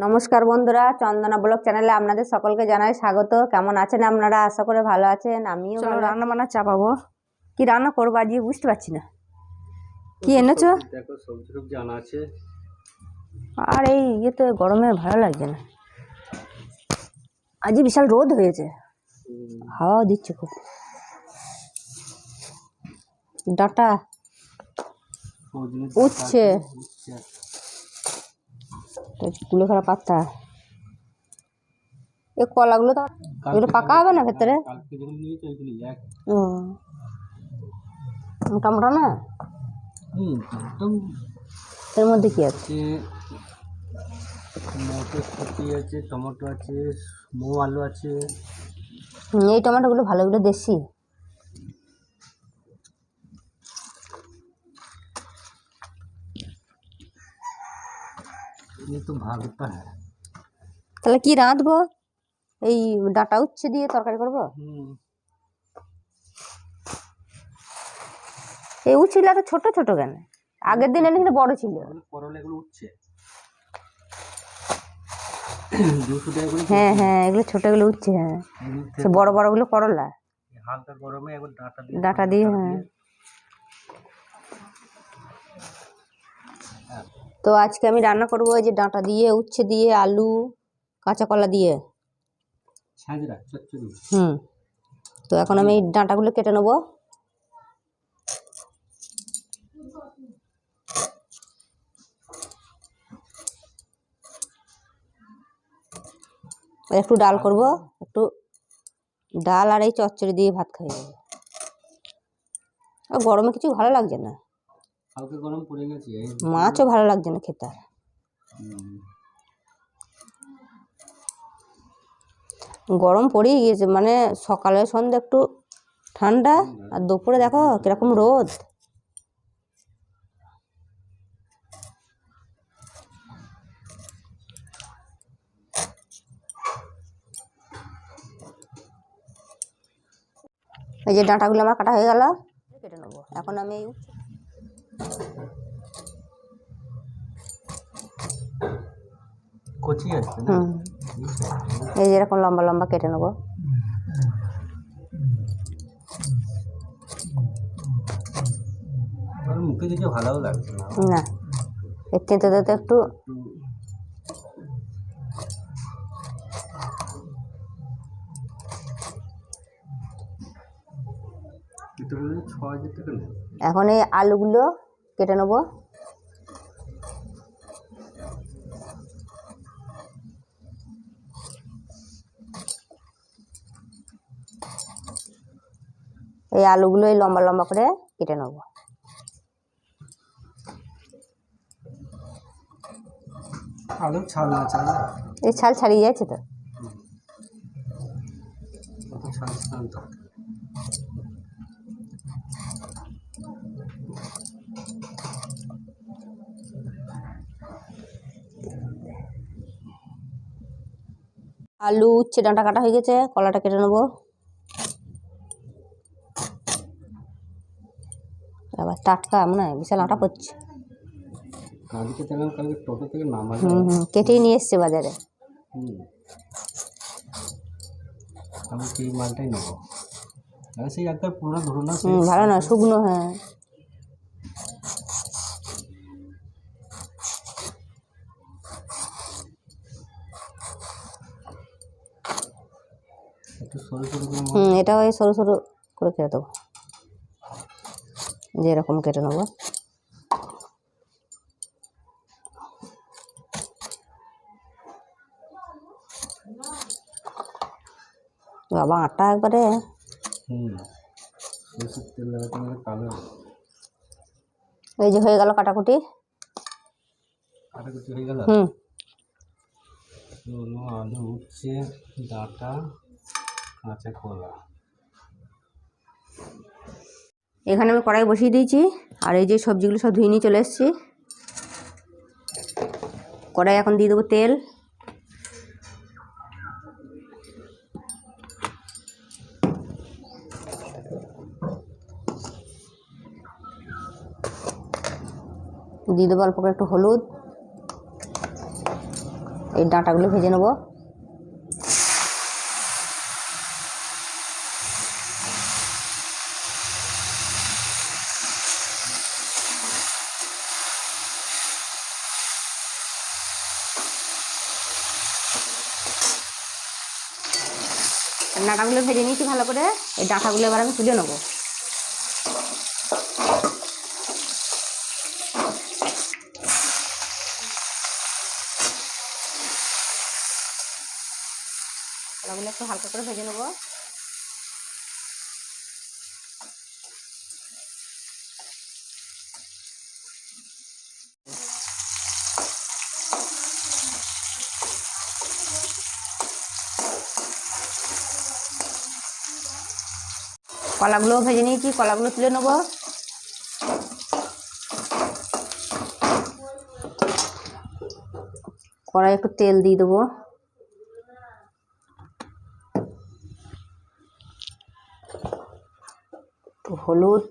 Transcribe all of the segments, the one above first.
নমস্কার বন্ধুরা চন্দনা ব্লগ চ্যানেলে আপনাদের সকলকে জানাই স্বাগত। কেমন আছেন আপনারা? আশা করে ভালো আছেন আমিও রান্না বান্না চাপাবো। কি রান্না করব আজকে বুঝতে পারছি না। কি এনেছো? দেখো সবজি টবজি আনা আছে। আর এই ইয়েতে গরমে ভালো লাগছে না। আজকে বিশাল রোদ হয়েছে। হাওয়াও দিচ্ছে খুব। ডাটা সজনে উচ্ছে উচ্ছে কুলেখাড়া পাতা এ কলাগুলো তো এগুলো পাকা হবে না ভেতরে? ও। মোটা মোটা না? এর মধ্যে কি আছে? আছে মটরশুঁটি আছে টমেটো আছে মৌ আলু আছে। এই টমেটোগুলো ভালোগুলো দেশি। ये तो भागता है তাহলে কি রাঁধবো এই ডাটা উচ্ছে দিয়ে তরকারি করবো হুম এই উচ্ছেগুলো তো ছোট ছোট কেন আগের দিন এনেছিল বড় ছিল এগুলো করলা এগুলো উঠছে দুশো টাকা করে হ্যাঁ হ্যাঁ এগুলো ছোট এগুলো উচ্ছে হ্যাঁ এগুলো সে বড় বড়গুলো করলা হালকা গরমে একবার ডাঁটা দিয়ে ডাঁটা দিয়ে হ্যাঁ তো আজকে আমি রান্না করব এই যে ডাঁটা দিয়ে উচ্ছে দিয়ে আলু কাঁচা কলা দিয়ে হুম। তো এখন আমি এই ডাঁটাগুলো কেটে নেব। একটু ডাল করব একটু ডাল আর এই চচ্চড়ি দিয়ে ভাত খাই। গরমে কিছু ভালো লাগছে না। হালকা গরম পড়ে গেছে মাছও ভালো লাগছে না খেতে। গরম পড়েই গিয়েছে মানে সকালে সন্ধ্যে একটু ঠান্ডা আর দুপুরে দেখো কীরকম রোদ। এই যে ডাঁটাগুলো আমার কাটা হয়ে গেল কেটে নেব। এখন আমি কচি আছে হুম। এই যে এরকম লম্বা লম্বা কেটে নেব। মুখে দিতে ভালোও লাগছে না। এর তেঁতে তেঁতে একটু এখন এই আলুগুলো কেটে নেব। এই আলুগুলো এই লম্বা লম্বা করে কেটে নেব। আলু ছাল না ছাল এই ছাল ছাড়িয়ে যাচ্ছে তো। আলু উচ্ছে ডাঁটা কাটা হয়ে গেছে কলাটা কেটে নেব। আবার টাটকা মনে হয় বিশাল আটা পড়ছে। হুম হুম কেটেই নিয়ে এসছে বাজারে। ভালো না শুকনো হ্যাঁ। হুম এটা ওই সরু সরু করে কেটে দেবো। যে এরকম কেটে নেব। বাবা আটা একবারে। এই যে হয়ে গেল কাটাকুটি। হুম। আলু উচ্ছে ডাঁটা। কলা এখানে আমি কড়াই বসিয়ে দিয়েছি, আর এই যে সবজিগুলো সব ধুয়ে নিয়ে চলে এসেছি। কড়াই এখন দিয়ে দেবো তেল। দিয়ে দেবো অল্প করে একটু হলুদ। এই ডাঁটাগুলো ভেজে নেব। ডাঁটাগুলো ভেজে নিয়েছি ভালো করে, এই ডাঁটাগুলো এবার আমি তুলে নেব। ডাঁটাগুলো একটু হালকা করে ভেজে নেব। কলাগুলোও ভেজে নিয়েছি, কলাগুলো তুলে নেব। কড়াই একটু তেল দিয়ে দেবো। হলুদ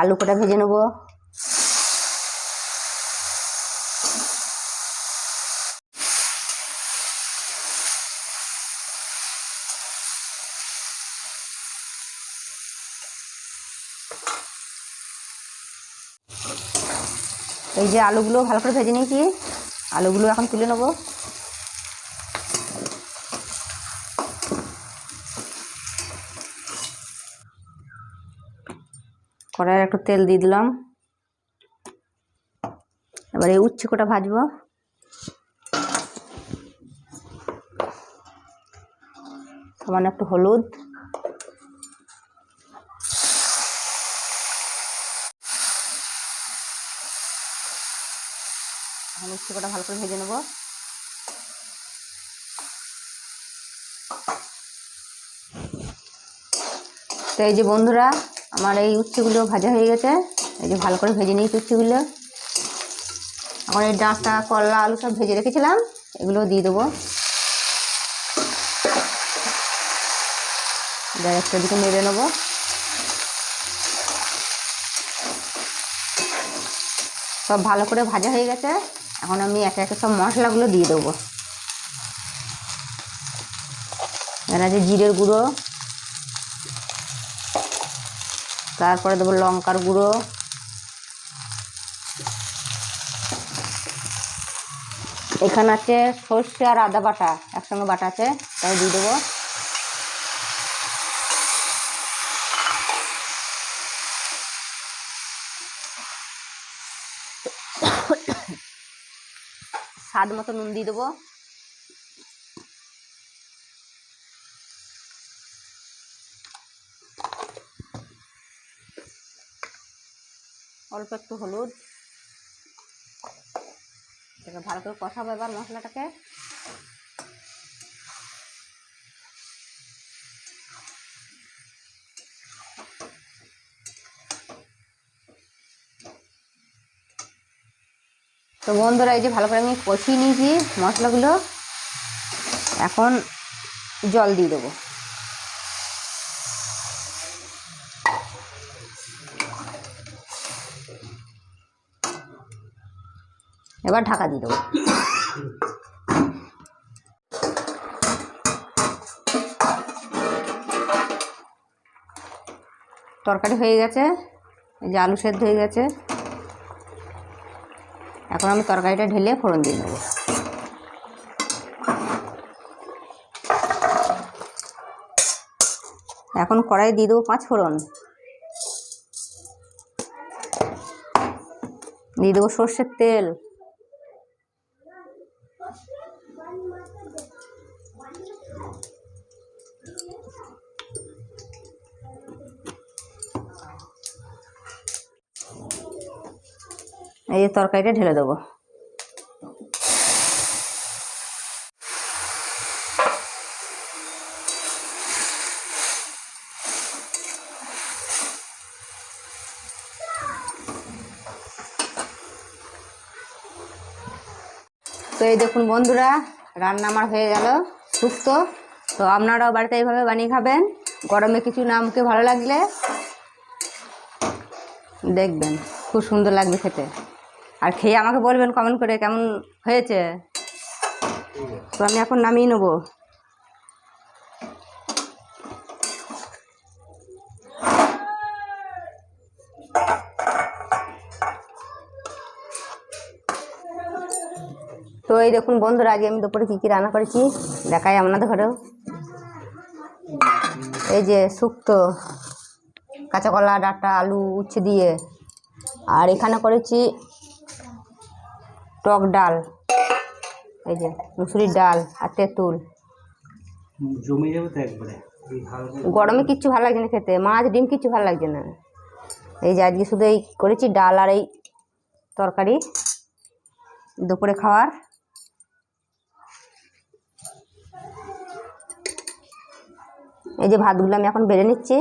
আলু কটা ভেজে নেব। এই যে আলুগুলো ভালো করে ভেজে নিয়েছি। আলুগুলো এখন তুলে নেব। কড়াইয়ে একটু তেল দিয়ে দিলাম। এবার এই উচ্ছে কটা ভাজবো। সামান্য একটু হলুদ। উচ্ছে কটা ভালো করে ভেজে নেব। তো এই যে বন্ধুরা, আমার এই উচ্ছেগুলো ভাজা হয়ে গেছে। এই যে ভালো করে ভেজে নিয়েছি উচ্ছেগুলো। এখন এই ডাঁটা, করলা, আলু সব ভেজে রেখেছিলাম। এগুলো দিয়ে দেবো। একটা দিকে নেড়ে নেব। সব ভালো করে ভাজা হয়ে গেছে। এখন আমি একে একে সব মশলাগুলো দিয়ে দেবো। এর আছে জিরের গুঁড়ো, তারপরে দেবো লঙ্কার গুঁড়ো, এখানে আছে সর্ষে আর আদা বাটা, একসঙ্গে বাটা আছে, তাই দিয়ে দেবো। স্বাদ মতো নুন দিয়ে দেবো। অল্প একটু হলুদ। ভালো করে কষাবো এবার মশলাটাকে। তো বন্ধুরা, এই যে ভালো করে আমি কষিয়ে নিয়েছি মশলাগুলো। এখন জল দিয়ে দেবো। এবার ঢাকা দিয়ে দেবো। তরকারি হয়ে গেছে, এই যে আলু সেদ্ধ হয়ে গেছে। এখন আমি তরকারিটা ঢেলে ফোড়ন দিয়ে নেব। এখন কড়াই দিয়ে দেবো পাঁচ ফোড়ন। দিয়ে দেবো সর্ষের তেল। এই তরকারিটা ঢেলে দেবো। তো এই দেখুন বন্ধুরা, রান্না আমার হয়ে গেল শুক্তো তো আপনারাও বাড়িতে এইভাবে বানিয়ে খাবেন। গরমে কিছু না মুখে ভালো লাগলে দেখবেন, খুব সুন্দর লাগবে খেতে। আর খেয়ে আমাকে বলবেন কমেন্ট করে কেমন হয়েছে। তো আমি এখন নামিয়ে নেব। তো এই দেখুন বন্ধুরা, আজকে আমি দুপুরে কী কী রান্না করেছি, দেখাই আপনাদের ঘরেও। এই যে শুক্তো কাঁচা কলা ডাঁটা, আলু উচ্ছে দিয়ে। আর এখানে করেছি টক ডাল। এই যে মুসুরির ডাল আর তেঁতুল। জমে যাবে তো একবারে। গরমে কিচ্ছু ভালো লাগছে না খেতে। মাছ ডিম কিচ্ছু ভালো লাগছে না। এই যে আজকে শুধু এই করেছি ডাল আর এই তরকারি। দুপুরে খাওয়ার। এই যে ভাতগুলো আমি এখন বেড়ে নিচ্ছি।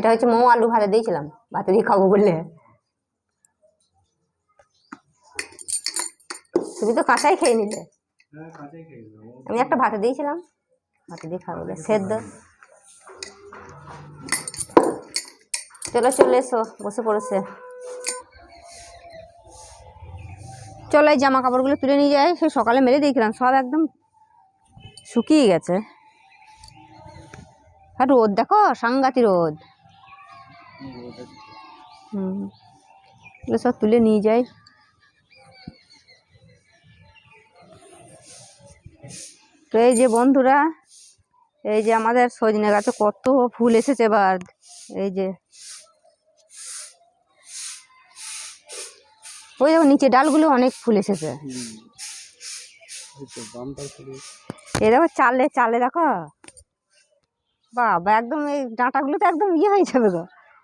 এটা হচ্ছে মৌ আলু ভাজা দিয়েছিলাম। ভাতে দিয়ে খাব বললে। তুমি তো কাঁচাই খেয়ে নিলে। হ্যাঁ আমি একটা ভাতে দিয়েছিলাম। ভাতে দিয়ে খাব বলে সেদ্ধ। চলো চলে এসো বসে পড়েছে। চলো এই জামা কাপড়গুলো তুলে নিয়ে যাই। সে সকালে মেরে দিয়েছিলাম সব একদম শুকিয়ে গেছে। আর রোদ দেখো সাংঘাতি রোদ। হুম। এগুলো সব তুলে নিয়ে যাই। তো এই যে বন্ধুরা, এই যে আমাদের সজনে গাছে কত ফুল এসেছে এবার, এই যে। ওই দেখো, নিচে ডালগুলো অনেক ফুল এসেছে। এই দেখো, চালে চালে দেখো। বাবা, একদম এই ডাঁটাগুলো তো একদম ইয়ে হয়ে যাবে গো।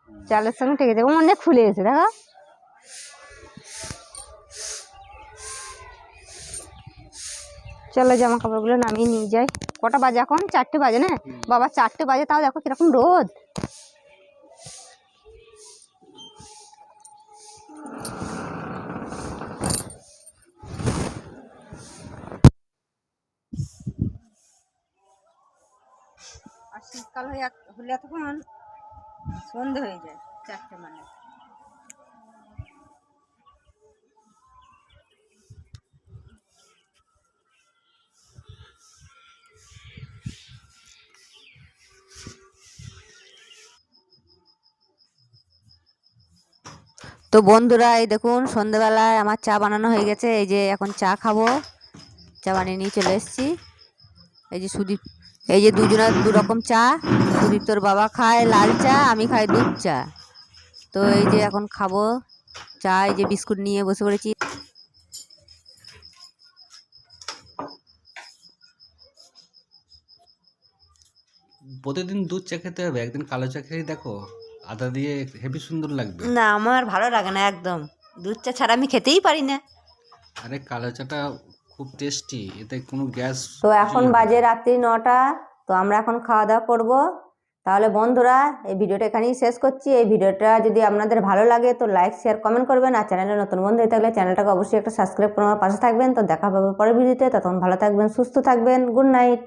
চালের সঙ্গে টেকে যাবে অনেক ফুলে গেছে দেখো। চলো জামা কাপড়গুলো নামিয়ে নিয়ে যাই। কটা বাজে এখন? চারটে বাজে না? বাবা চারটে বাজে তাও দেখো কীরকম রোদ। আর শীতকাল হয়ে হলে তখন সন্ধে হয়ে যায়, চারটে মানে। তো বন্ধুরা, এই দেখুন, সন্ধেবেলায় আমার চা বানানো হয়ে গেছে। এই যে এখন চা খাব। চা বানিয়ে নিয়ে চলে এসেছি। এই যে সুদীপ এই যে দুজনের দু রকম চা সুদীপ্তর বাবা খায় লাল চা আমি খাই দুধ চা। তো এই যে এখন খাব চা এই যে বিস্কুট নিয়ে বসে পড়েছি। প্রতিদিন দুধ চা খেতে হবে একদিন কালো চা খেয়ে দেখো আদা দিয়ে হেভি সুন্দর লাগবে। না আমার ভালো লাগে না একদম। দুধ চা ছাড়া আমি খেতেই পারি না। আরে কালো চাটা খুব টেস্টি এতে কোনো গ্যাস তো এখন বাজে রাত্রি নটা তো আমরা এখন খাওয়া দাওয়া করব। তাহলে বন্ধুরা এই ভিডিওটা এখানেই শেষ করছি। এই ভিডিওটা যদি আপনাদের ভালো লাগে তো লাইক শেয়ার কমেন্ট করবেন। আর চ্যানেলে নতুন বন্ধু হয়ে থাকলে চ্যানেলটাকে অবশ্যই একটা সাবস্ক্রাইব করে আমার পাশে থাকবেন। তো দেখা পাবো পরের ভিডিওতে। তখন ভালো থাকবেন সুস্থ থাকবেন। Good night